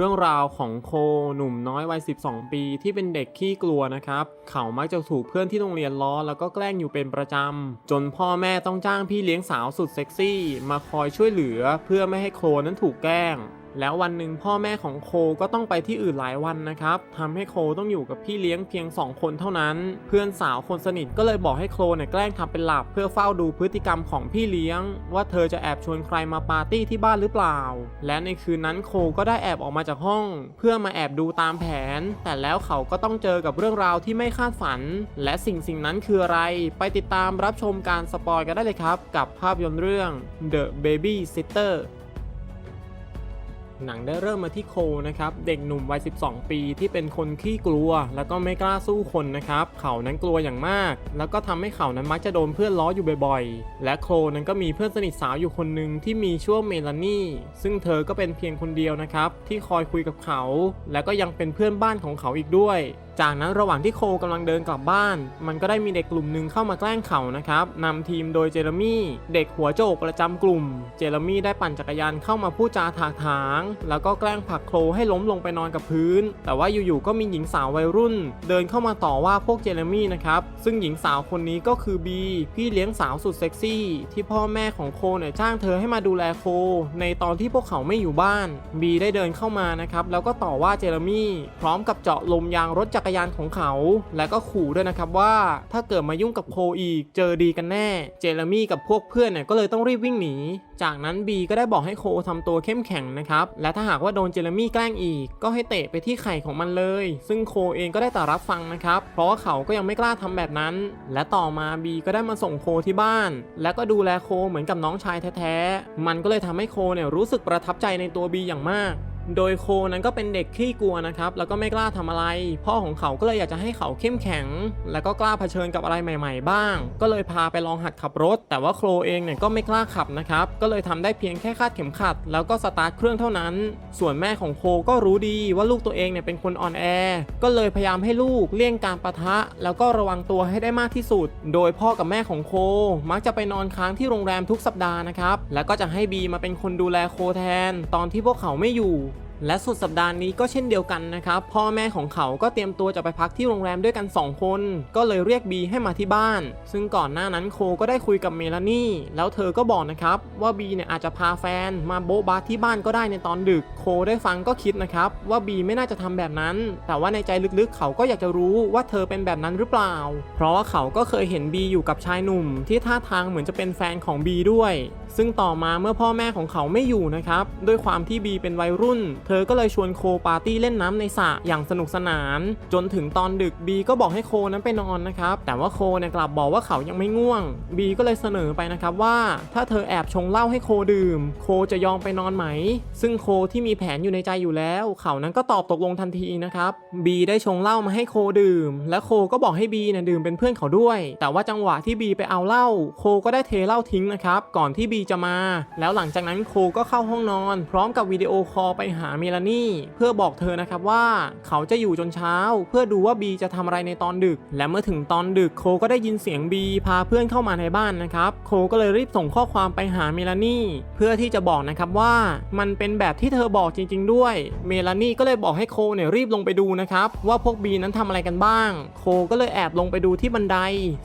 เรื่องราวของโคหนุ่มน้อยวัย 12 ปีที่เป็นเด็กขี้กลัวนะครับ เขามักจะถูกเพื่อนที่โรงเรียนล้อแล้วก็แกล้งอยู่เป็นประจำ จนพ่อแม่ต้องจ้างพี่เลี้ยงสาวสุดเซ็กซี่ มาคอยช่วยเหลือเพื่อไม่ให้โคนั้นถูกแกล้ง แล้ววันหนึ่งพ่อแม่ของโคก็ต้องไปที่อื่นหลายวันนะครับทำให้โคต้องอยู่กับพี่เลี้ยงเพียง 2 คนเท่านั้น เพื่อนสาวคนสนิทก็เลยบอกให้โคเนี่ยแกล้งทำเป็นหลับ เพื่อเฝ้าดูพฤติกรรมของพี่เลี้ยง ว่าเธอจะแอบชวนใครมาปาร์ตี้ที่บ้านหรือเปล่า และในคืนนั้นโคก็ได้แอบออกมาจากห้อง เพื่อมาแอบดูตามแผน แต่แล้วเขาก็ต้องเจอกับเรื่องราวที่ไม่คาดฝัน และสิ่งสิ่งนั้นคืออะไร ไปติดตามรับชมการสปอยกันได้เลยครับ กับภาพยนตร์เรื่อง The Baby Sitter หนังได้เริ่มมาที่โคนะครับ เด็กหนุ่มวัย 12 ปีที่เป็นคนขี้กลัว แล้วก็ไม่กล้าสู้คนนะครับ เขานั้นกลัวอย่างมาก แล้วก็ทำให้เขานั้นมักจะโดนเพื่อนล้ออยู่บ่อยๆ และโคนั้นก็มีเพื่อนสนิทสาวอยู่คนหนึ่งที่มีชื่อเมลานี่ ซึ่งเธอก็เป็นเพียงคนเดียวนะครับ ที่คอยคุยกับเขา และก็ยังเป็นเพื่อนบ้านของเขาอีกด้วย จากนั้นระหว่างที่โคกำลังเดินกลับบ้าน มันก็ได้มีเด็กกลุ่มหนึ่งเข้ามาแกล้งเขานะครับนำทีมโดยเจเรมี่เด็กหัวโจกประจำกลุ่ม เจเรมี่ได้ปั่นจักรยานเข้ามาพูดจาถากถาง แล้วก็แกล้งผลักโคลให้ล้มลงไปนอนกับพื้น แต่ว่าอยู่ๆก็มีหญิงสาววัยรุ่น เดินเข้ามาต่อว่าพวกเจเรมี่นะครับซึ่งหญิงสาวคนนี้ก็คือบีพี่เลี้ยงสาวสุดเซ็กซี่ ที่พ่อแม่ของโคเนี่ยจ้างเธอให้มาดูแลโค ในตอนที่พวกเขาไม่อยู่บ้านบีได้เดินเข้ามานะครับแล้วก็ต่อว่าเจเรมี่พร้อมกับเจาะลมยางรถจักรยานของเขา และก็ขู่ด้วยนะครับว่าถ้าเกิดมายุ่งกับโคอีกเจอดีกันแน่ เจเรมี่กับพวกเพื่อนเนี่ยก็เลยต้องรีบวิ่งหนี จากนั้นบีก็ได้บอกให้โคทำตัวเข้มแข็งนะครับ และถ้าหากว่าโดนเจเรมี่แกล้งอีก ก็ให้เตะไปที่ไข่ของมันเลย ซึ่งโคเองก็ได้แต่รับฟังนะครับ เพราะว่าเขาก็ยังไม่กล้าทำแบบนั้น และต่อมาบีก็ได้มาส่งโคที่บ้าน และก็ดูแลโคเหมือนกับน้องชายแท้ๆ มันก็เลยทำให้โคเนี่ยรู้สึกประทับใจในตัวบีอย่างมาก โดยโคนั้นก็เป็นเด็กขี้กลัวนะครับ แล้วก็ไม่กล้าทำอะไร พ่อของเขาก็เลยอยากจะให้เขาเข้มแข็ง แล้วก็กล้าเผชิญกับอะไรใหม่ ๆ บ้าง ก็เลยพาไปลองหัดขับรถ แต่ว่าโคลเองเนี่ยก็ไม่กล้าขับนะครับ ก็เลยทำได้เพียงแค่คาดเข็มขัด แล้วก็สตาร์ทเครื่องเท่านั้น ส่วนแม่ของโคก็รู้ดีว่าลูกตัวเองเนี่ยเป็นคนอ่อนแอ ก็เลยพยายามให้ลูกเลี่ยงการประทะ แล้วก็ระวังตัวให้ได้มากที่สุด โดยพ่อกับแม่ของโค มักจะไปนอนค้างที่โรงแรมทุกสัปดาห์นะครับ แล้วก็จะให้บีมาเป็นคนดูแลโคแทน ตอนที่พวกเขาไม่อยู่ และสุดสัปดาห์นี้ก็เช่นเดียวกันนะครับพ่อแม่ของเขาก็เตรียมตัวจะไปพักที่โรงแรมด้วยกัน 2 คน ก็เลยเรียกบีให้มาที่บ้าน ซึ่งก่อนหน้านั้นโคก็ได้คุยกับเมลานี่ แล้วเธอก็บอกนะครับว่าบีเนี่ยอาจจะพาแฟนมาโบ๊ะบาที่บ้านก็ได้ในตอนดึก ได้ฟังก็คิดนะครับว่าบีไม่น่าจะทำแบบนั้น แต่ว่าในใจลึกๆ เขาก็อยากจะรู้ว่าเธอเป็นแบบนั้นหรือเปล่า เพราะว่าเขาก็เคยเห็นบีอยู่กับชายหนุ่ม ที่ท่าทางเหมือนจะเป็นแฟนของบีด้วย ซึ่งต่อมาเมื่อพ่อแม่ของเขาไม่อยู่นะครับด้วยความที่บีเป็นวัยรุ่น เธอก็เลยชวนโคปาร์ตี้เล่นน้ำในสระอย่างสนุกสนาน จนถึงตอนดึกบีก็บอกให้โคนั้นไปนอนนะครับแต่ว่าโคเนี่ยกลับบอกว่าเขายังไม่ง่วงบีก็เลยเสนอไปนะครับว่า ถ้าเธอแอบชงเหล้าให้โคดื่ม โคจะยอมไปนอนไหม ซึ่งโคที่มีแผนอยู่ในใจอยู่แล้ว เขานั้นก็ตอบตกลงทันทีนะครับบีได้ชงเหล้ามาให้โคดื่ม และโคก็บอกให้บีเนี่ยดื่มเป็นเพื่อนเขาด้วย แต่ว่าจังหวะที่บีไปเอาเหล้าโคก็ได้เทเหล้าทิ้งนะครับก่อนที่บีจะมา แล้วหลังจากนั้นโคก็เข้าห้องนอน พร้อมกับวิดีโอคอลไปหาเมลานี่เพื่อบอกเธอนะครับว่าเขาจะอยู่จนเช้า เพื่อดูว่าบีจะทำอะไรในตอนดึก และเมื่อถึงตอนดึกโคก็ได้ยินเสียงบีพาเพื่อนเข้ามาในบ้านนะครับโคก็เลยรีบส่งข้อความไปหาเมลานี่เพื่อที่จะบอกนะครับว่ามันเป็นแบบที่เธอบอกจริง ๆ ด้วย เมลานี่ก็เลยบอกให้โคเนี่ยรีบลงไปดูนะครับว่าพวกบีนั้นทำอะไรกันบ้าง โคก็เลยแอบลงไปดูที่บันได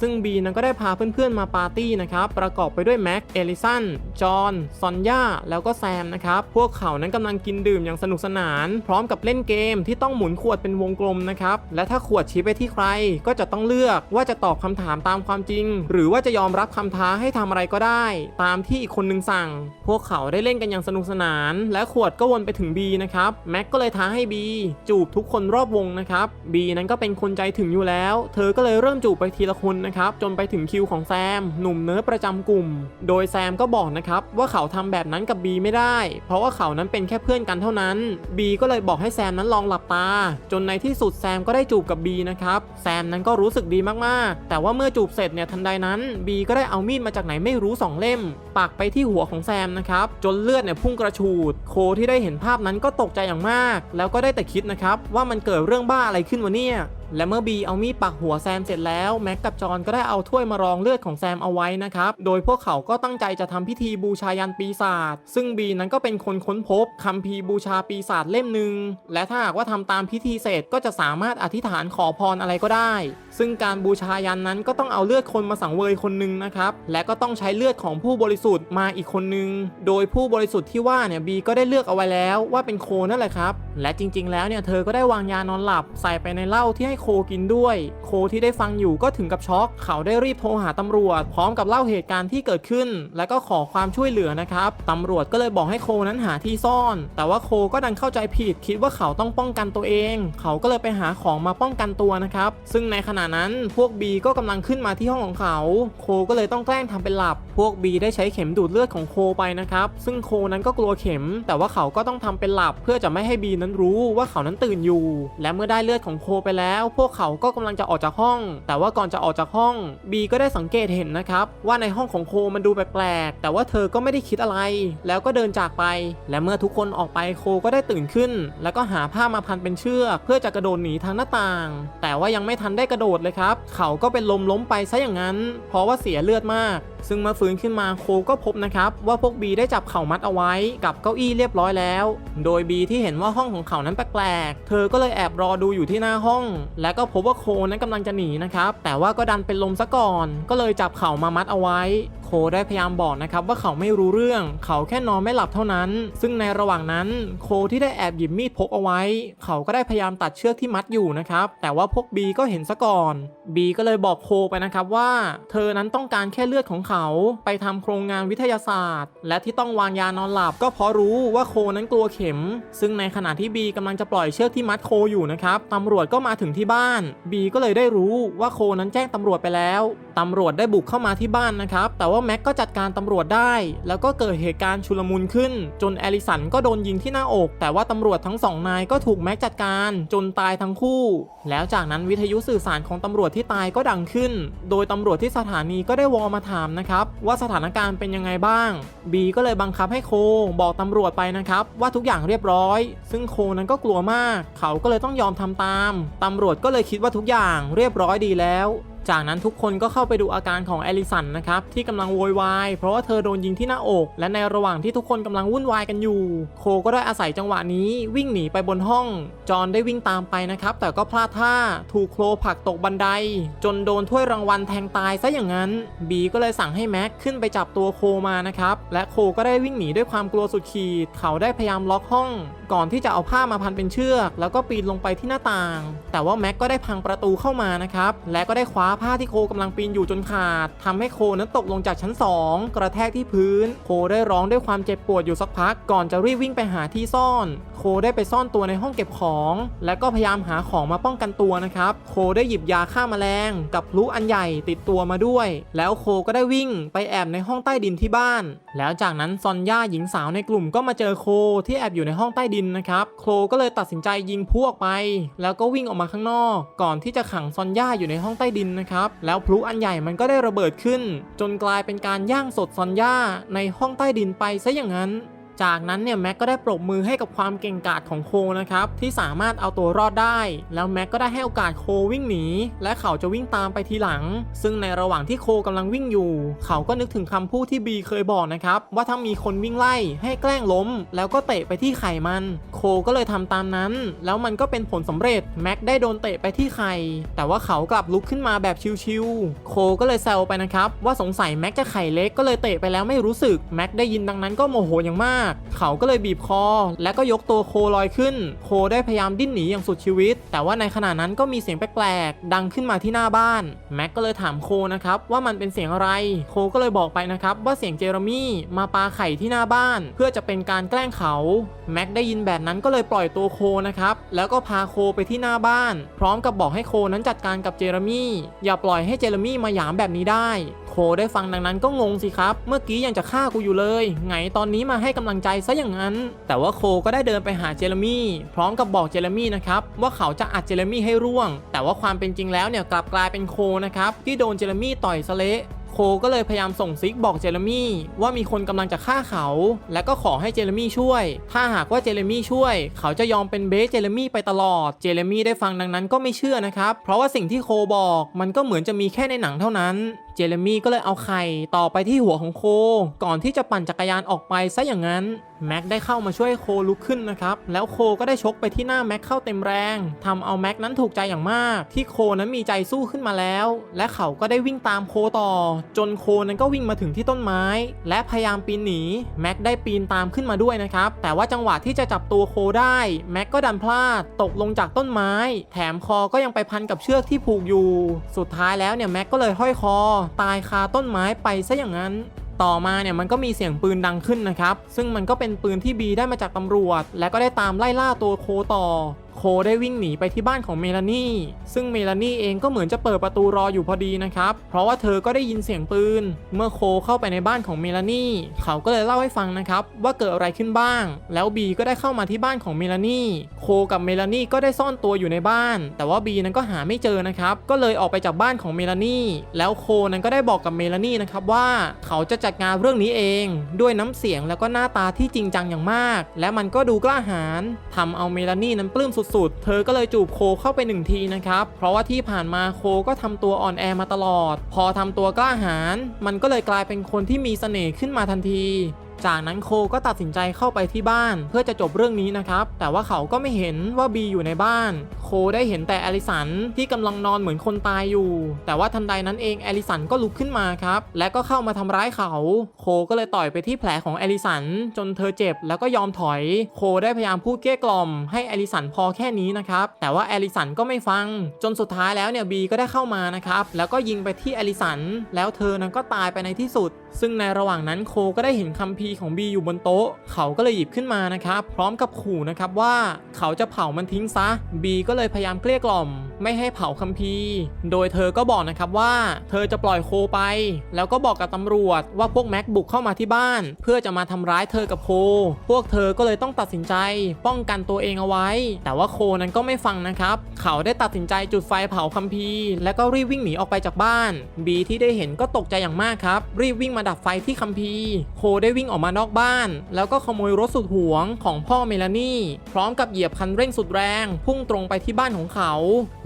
ซึ่งบีนั้นก็ได้พาเพื่อนๆมาปาร์ตี้นะครับประกอบไปด้วยแม็ก เอลิสัน จอห์น ซอนย่า แล้วก็แซมนะครับพวกเขานั้นกำลังกินดื่มอย่างสนุกสนาน พร้อมกับเล่นเกมที่ต้องหมุนขวดเป็นวงกลมนะครับและถ้าขวดชี้ไปที่ใคร ก็จะต้องเลือกว่าจะตอบคำถามตามความจริง หรือว่าจะยอมรับคำท้าให้ทำอะไรก็ได้ ตามที่อีกคนนึงสั่ง พวกเขาได้เล่นกันอย่างสนุกสนาน และขวดก็วนไปถึงบีนะครับแม็กก็เลยท้าให้บีจูบทุกคนรอบวงนะครับบีนั้นก็เป็นคนใจถึงอยู่แล้ว เธอก็เลยเริ่มจูบไปทีละคนนะครับจนไปถึงคิวของแซม หนุ่มเนิร์ดประจำกลุ่ม โดยแซมก็บอกนะครับว่าเขาทำแบบนั้นกับบีไม่ได้ เพราะว่าเขานั้นเป็นแค่เพื่อนกันเท่านั้นบีก็เลยบอกให้แซมนั้นลองหลับตา จนในที่สุดแซมก็ได้จูบกับบีนะครับแซมนั้นก็รู้สึกดีมากๆ แต่ว่าเมื่อจูบเสร็จเนี่ยทันใดนั้นบีก็ได้เอามีดมาจากไหนไม่รู้สองเล่มปักไปที่หัวของแซมนะครับจนเลือดเนี่ยพุ่งกระฉูด โคที่ได้เห็นห็นภาพนั้นก็ตกใจอย่างมาก แล้วก็ได้แต่คิดนะครับว่ามันเกิดเรื่องบ้าอะไรขึ้นวะเนี่ยและเมื่อบีเอามีดปักหัวแซมเสร็จแล้วแม็กกับจอนก็ได้เอาถ้วยมารองเลือดของแซมเอาไว้นะครับ โดยพวกเขาก็ตั้งใจจะทำพิธีบูชายันปีศาจซึ่งบีนั้นก็เป็นคนค้นพบคัมภีร์บูชาปีศาจเล่มหนึ่งและถ้าหากว่าทำตามพิธีเสร็จก็จะสามารถอธิษฐานขอพรอะไรก็ได้ ซึ่งการบูชายันนั้นก็ต้องเอาเลือดคนมาสังเวยคนหนึ่งนะครับ และก็ต้องใช้เลือดของผู้บริสุทธิ์มาอีกคนหนึ่งโดยผู้บริสุทธิ์ที่ว่าเนี่ยบีก็ได้เลือกเอาไว้แล้วว่าเป็นโคนั่นแหละครับ และจริง ๆ แล้วเนี่ยเธอก็ได้วางยานอนหลับใส่ไปในเหล้าที่ให้โคกินด้วย โคที่ได้ฟังอยู่ก็ถึงกับช็อก เขาได้รีบโทรหาตำรวจ พร้อมกับเล่าเหตุการณ์ที่เกิดขึ้น และก็ขอความช่วยเหลือนะครับตำรวจก็เลยบอกให้โคนั้นหาที่ซ่อน แต่ว่าโคก็ดันเข้าใจผิด คิดว่าเขาต้องป้องกันตัวเอง เขาก็เลยไปหาของมาป้องกันตัวนะครับซึ่งในขณะนั้นพวกบีก็กำลังขึ้นมาที่ห้องของเขา โคก็เลยต้องแกล้งทำเป็นหลับ พวกบีได้ใช้เข็มดูดเลือดของโคไปนะครับ ซึ่งโคนั้นก็กลัวเข็ม แต่ว่าเขาก็ต้องทำเป็นหลับเพื่อจะไม่ให้บีนั้นรู้ว่าเขานั้นตื่นอยู่ และเมื่อได้เลือดของโคไปแล้ว พวกเขาก็กำลังจะออกจากห้อง แต่ว่าก่อนจะออกจากห้องบีก็ได้สังเกตเห็นนะครับว่าในห้องของโคมันดูแปลกๆแต่ว่าเธอก็ไม่ได้คิดอะไร แล้วก็เดินจากไป และเมื่อทุกคนออกไปโคก็ได้ตื่นขึ้น แล้วก็หาผ้ามาพันเป็นเชือกเพื่อจะกระโดดหนีทางหน้าต่าง แต่ว่ายังไม่ทันได้กระโดดเลยครับ เขาก็เป็นลมล้มไปซะอย่างนั้น เพราะว่าเสียเลือดมากซึ่งเมื่อฟื้นขึ้นมาโคก็พบนะครับว่าพวกบีได้จับเข่ามัดเอาไว้กับเก้าอี้เรียบร้อยแล้ว โดยบีที่เห็นว่าห้องของเขานั้นแปลกๆ เธอก็เลยแอบรอดูอยู่ที่หน้าห้อง และก็พบว่าโคนั้นกำลังจะหนีนะครับ แต่ว่าก็ดันเป็นลมซะก่อน ก็เลยจับเข่ามามัดเอาไว้ โคได้พยายามบอกนะครับว่าเขาไม่รู้เรื่อง เขาแค่นอนไม่หลับเท่านั้น ซึ่งในระหว่างนั้นโคที่ได้แอบหยิบมีดพกเอาไว้ เขาก็ได้พยายามตัดเชือกที่มัดอยู่นะครับ แต่ว่าพวกบีก็เห็นซะก่อนบีก็เลยบอกโคไปนะครับว่า เธอนั้นต้องการแค่เลือดของเขาไปทำโครงงานวิทยาศาสตร์ และที่ต้องวางยานอนหลับก็เพราะรู้ว่าโคนั้นกลัวเข็ม ซึ่งในขณะที่บีกำลังจะปล่อยเชือกที่มัดโคอยู่นะครับตำรวจก็มาถึงที่บ้านบีก็เลยได้รู้ว่าโคนั้นแจ้งตำรวจไปแล้วตำรวจได้บุกเข้ามาที่บ้านนะครับแต่ว่าแม็กก็จัดการตำรวจได้ แล้วก็เกิดเหตุการณ์ชุลมุนขึ้น จนแอลิสันก็โดนยิงที่หน้าอก แต่ว่าตำรวจทั้งสองนายก็ถูกแม็กจัดการจนตายทั้งคู่ แล้วจากนั้นวิทยุสื่อสารของตำรวจที่ตายก็ดังขึ้น โดยตำรวจที่สถานีก็ได้วอมาถามนะครับว่าสถานการณ์เป็นยังไงบ้าง บีก็เลยบังคับให้โคบอกตำรวจไปนะครับว่าทุกอย่างเรียบร้อย ซึ่งโคนั้นก็กลัวมาก เขาก็เลยต้องยอมทำตามตำรวจก็เลยคิดว่าทุกอย่างเรียบร้อยดีแล้วจากนั้นทุกคนก็เข้าไปดูอาการของแอลิสันนะครับที่กำลังโวยวายเพราะว่าเธอโดนยิงที่หน้าอก และในระหว่างที่ทุกคนกำลังวุ่นวายกันอยู่ โคก็ได้อาศัยจังหวะนี้วิ่งหนีไปบนห้อง จอนได้วิ่งตามไปนะครับแต่ก็พลาดท่าถูกโคลผักตกบันได จนโดนถ้วยรางวัลแทงตายซะอย่างนั้น บีก็เลยสั่งให้แม็กขึ้นไปจับตัวโคมานะครับและโคก็ได้วิ่งหนีด้วยความกลัวสุดขีด เขาได้พยายามล็อกห้อง ก่อนที่จะเอาผ้ามาพันเป็นเชือก แล้วก็ปีนลงไปที่หน้าต่าง แต่ว่าแม็กก็ได้พังประตูเข้ามานะครับและก็ได้คว้าผ้าที่โคกำลังปีนอยู่จนขาดทำให้โคนั้นตกลงจากชั้น 2 กระแทกที่พื้น โคได้ร้องด้วยความเจ็บปวดอยู่สักพัก ก่อนจะรีบวิ่งไปหาที่ซ่อน โคได้ไปซ่อนตัวในห้องเก็บของ และก็พยายามหาของมาป้องกันตัวนะครับ โคได้หยิบยาฆ่าแมลง กับพลุอันใหญ่ติดตัวมาด้วย แล้วโคก็ได้วิ่งไปแอบในห้องใต้ดินที่บ้าน แล้วจากนั้นซอนย่าหญิงสาวในกลุ่มก็มาเจอโคที่แอบอยู่ในห้องใต้ดินนะครับ โคก็เลยตัดสินใจยิงพวกไป แล้วก็วิ่งออกมาข้างนอก ก่อนที่จะขังซอนย่าอยู่ในห้องใต้ดินนะครับ แล้วพลุอันใหญ่มันก็ได้ระเบิดขึ้น จนกลายเป็นการย่างสดซอนย่าในห้องใต้ดินไปซะอย่างนั้น จากนั้นเนี่ยแม็กก็ได้ปรบมือให้กับความเก่งกาจของโคนะครับที่สามารถเอาตัวรอดได้ แล้วแม็กก็ได้ให้โอกาสโควิ่งหนี และเขาจะวิ่งตามไปทีหลัง ซึ่งในระหว่างที่โคกำลังวิ่งอยู่ เขาก็นึกถึงคำพูดที่บีเคยบอกนะครับว่าถ้ามีคนวิ่งไล่ให้แกล้งล้ม แล้วก็เตะไปที่ไข่มัน โคก็เลยทำตามนั้น แล้วมันก็เป็นผลสำเร็จแม็กได้โดนเตะไปที่ไข่แต่ว่าเขากลับลุกขึ้นมาแบบชิวๆโคก็เลยแซวไปนะครับว่าสงสัยแม็กจะไข่เล็กก็เลยเตะไปแล้วไม่รู้สึกแม็กได้ยินดังนั้นก็โมโหอย่างมากเขาก็เลยบีบคอ และก็ยกตัวโคลอยขึ้น โคได้พยายามดิ้นหนีอย่างสุดชีวิต แต่ว่าในขณะนั้นก็มีเสียงแปลกๆ ดังขึ้นมาที่หน้าบ้าน แม็กก็เลยถามโคนะครับว่ามันเป็นเสียงอะไร โคก็เลยบอกไปนะครับว่าเสียงเจอร์มี่มาปาไข่ที่หน้าบ้าน เพื่อจะเป็นการแกล้งเขา แม็กได้ยินแบบนั้นก็เลยปล่อยตัวโคนะครับ แล้วก็พาโคไปที่หน้าบ้าน พร้อมกับบอกให้โคนั้นจัดการกับเจอร์มี่ อย่าปล่อยให้เจอร์มี่มาหยามแบบนี้ได้ ได้ฟังดังนั้นก็งงสิครับ เมื่อกี้ยังจะฆ่ากูอยู่เลย ไงตอนนี้มาให้กำลังใจซะอย่างนั้น แต่ว่าโคก็ได้เดินไปหาเจอร์มี่พร้อมกับบอกเจอร์มี่นะครับว่าเขาจะอัดเจอร์มี่ให้ร่วง แต่ว่าความเป็นจริงแล้วเนี่ยกลับกลายเป็นโคนะครับที่โดนเจอร์มี่ต่อยสะเละโคก็เลยพยายามส่งซิกบอกเจเรมี่ว่ามีคนกำลังจะฆ่าเขา และก็ขอให้เจเรมี่ช่วย ถ้าหากว่าเจเรมี่ช่วย เขาจะยอมเป็นเบสเจเรมี่ไปตลอด เจเรมี่ได้ฟังดังนั้นก็ไม่เชื่อนะครับ เพราะว่าสิ่งที่โคบอกมันก็เหมือนจะมีแค่ในหนังเท่านั้น เจเรมี่ก็เลยเอาไข่ต่อไปที่หัวของโค ก่อนที่จะปั่นจักรยานออกไปซะอย่างนั้นแม็กได้เข้ามาช่วยโคลุกขึ้นนะครับ แล้วโคก็ได้ชกไปที่หน้าแม็กเข้าเต็มแรงทำเอาแม็กนั้นถูกใจอย่างมาก ที่โคนั้นมีใจสู้ขึ้นมาแล้ว และเขาก็ได้วิ่งตามโคต่อ จนโคนั้นก็วิ่งมาถึงที่ต้นไม้ และพยายามปีนหนีแม็กได้ปีนตามขึ้นมาด้วยนะครับ แต่ว่าจังหวะที่จะจับตัวโคได้แม็กก็ดันพลาดตกลงจากต้นไม้ แถมคอก็ยังไปพันกับเชือกที่ผูกอยู่ สุดท้ายแล้วเนี่ยแม็กก็เลยห้อยคอตายคาต้นไม้ไปซะอย่างนั้น ต่อมาเนี่ยมันก็มีเสียงปืนดังขึ้นนะครับ ซึ่งมันก็เป็นปืนที่บีได้มาจากตำรวจ และก็ได้ตามไล่ล่าตัวโคต่อ โคได้วิ่งหนีไปที่บ้านของเมลานี่ ซึ่งเมลานี่เองก็เหมือนจะเปิดประตูรออยู่พอดีนะครับ เพราะว่าเธอก็ได้ยินเสียงปืน เมื่อโคเข้าไปในบ้านของเมลานี่ เขาก็เลยเล่าให้ฟังนะครับ ว่าเกิดอะไรขึ้นบ้าง แล้วบีก็ได้เข้ามาที่บ้านของเมลานี่ โคกับเมลานี่ก็ได้ซ่อนตัวอยู่ในบ้าน แต่ว่าบีนั้นก็หาไม่เจอนะครับ ก็เลยออกไปจากบ้านของเมลานี่ แล้วโคนั้นก็ได้บอกกับเมลานี่นะครับว่าเขาจะจัดงานเรื่องนี้เอง ด้วยน้ำเสียงแล้วก็หน้าตาที่จริงจังอย่างมาก และมันก็ดูกล้าหาญทำเอาเมลานี่นั้นปลื้มสุดๆ เธอก็เลยจูบโคเข้าไปหนึ่งทีนะครับ เพราะว่าที่ผ่านมาโคก็ทำตัวอ่อนแอมาตลอด พอทำตัวกล้าหาญมันก็เลยกลายเป็นคนที่มีเสน่ห์ขึ้นมาทันที จากนั้นโคก็ตัดสินใจเข้าไปที่บ้านเพื่อจะจบเรื่องนี้นะครับ แต่ว่าเขาก็ไม่เห็นว่าบีอยู่ในบ้าน โคได้เห็นแต่อลิสันที่กำลังนอนเหมือนคนตายอยู่ แต่ว่าทันใดนั้นเองอลิสันก็ลุกขึ้นมาครับ และก็เข้ามาทำร้ายเขา โคก็เลยต่อยไปที่แผลของอลิสันจนเธอเจ็บแล้วก็ยอมถอย โคได้พยายามพูดเกลี้ยกล่อมให้อลิสันพอแค่นี้นะครับ แต่ว่าอลิสันก็ไม่ฟัง จนสุดท้ายแล้วเนี่ยบีก็ได้เข้ามานะครับ แล้วก็ยิงไปที่อลิสัน แล้วเธอนั้นก็ตายไปในที่สุด ซึ่งในระหว่างนั้นโคก็ได้เห็นคัมภีร์ของบีอยู่บนโต๊ะ เขาก็เลยหยิบขึ้นมานะครับ พร้อมกับขู่นะครับว่าเขาจะเผามันทิ้งซะบีก็เลยพยายามเกลี้ยกล่อม ไม่ให้เผาคัมภีร์ โดยเธอก็บอกนะครับว่า เธอจะปล่อยโคไป แล้วก็บอกกับตำรวจว่าพวกแม็กบุกเข้ามาที่บ้าน เพื่อจะมาทำร้ายเธอกับโค พวกเธอก็เลยต้องตัดสินใจ ป้องกันตัวเองเอาไว้ แต่ว่าโคนั้นก็ไม่ฟังนะครับ เขาได้ตัดสินใจจุดไฟเผาคัมภีร์ แล้วก็รีบวิ่งหนีออกไปจากบ้านบีที่ได้เห็นก็ตกใจอย่างมากครับรีบวิ่งมาดับไฟที่คัมภีร์โคได้วิ่งออกมานอกบ้าน แล้วก็ขโมยรถสุดหวงของพ่อเมลานี่ พร้อมกับเหยียบคันเร่งสุดแรง พุ่งตรงไปที่บ้านของเขา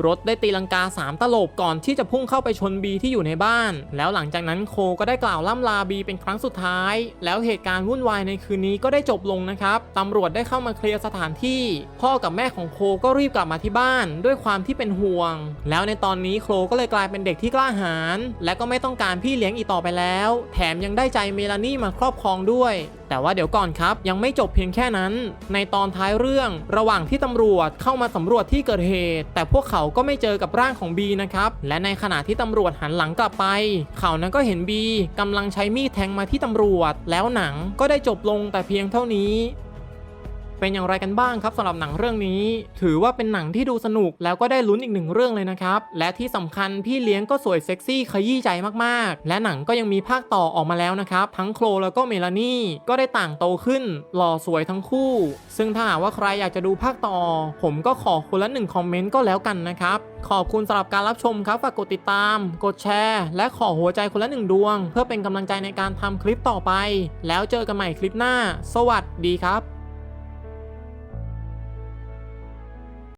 รถได้ตีลังกาสามตลบก่อนที่จะพุ่งเข้าไปชนบีที่อยู่ในบ้าน แล้วหลังจากนั้นโคก็ได้กล่าวล่ำลาบีเป็นครั้งสุดท้าย แล้วเหตุการณ์วุ่นวายในคืนนี้ก็ได้จบลงนะครับตำรวจได้เข้ามาเคลียร์สถานที่ พ่อกับแม่ของโคก็รีบกลับมาที่บ้าน ด้วยความที่เป็นห่วง แล้วในตอนนี้โคก็เลยกลายเป็นเด็กที่กล้าหาญและก็ไม่ต้องการพี่เลี้ยงอีกต่อไปแล้ว แถมยังได้ใจเมลานี่มาครอบครองด้วยแต่ว่าเดี๋ยวก่อนครับ ยังไม่จบเพียงแค่นั้น ในตอนท้ายเรื่อง ระหว่างที่ตำรวจเข้ามาสำรวจที่เกิดเหตุ แต่พวกเขาก็ไม่เจอกับร่างของบีนะครับ และในขณะที่ตำรวจหันหลังกลับไป เขานั้นก็เห็นบีกำลังใช้มีดแทงมาที่ตำรวจ แล้วหนังก็ได้จบลงแต่เพียงเท่านี้ เป็นอย่างไรกันบ้างครับสำหรับหนังเรื่องนี้ ถือว่าเป็นหนังที่ดูสนุกแล้วก็ได้ลุ้นอีกหนึ่งเรื่องเลยนะครับ และที่สำคัญพี่เลี้ยงก็สวยเซ็กซี่ขยี้ใจมากๆ และหนังก็ยังมีภาคต่อออกมาแล้วนะครับ ทั้งโคลแล้วก็เมลานี่ก็ได้ต่างโตขึ้น หล่อสวยทั้งคู่ ซึ่งถ้าหากว่าใครอยากจะดูภาคต่อ ผมก็ขอคนละหนึ่งคอมเมนต์ก็แล้วกันนะครับ ขอบคุณสำหรับการรับชมครับฝากกดติดตาม กดแชร์ และขอหัวใจคนละหนึ่งดวง เพื่อเป็นกำลังใจในการทำคลิปต่อไป แล้วเจอกันใหม่คลิปหน้า สวัสดีครับ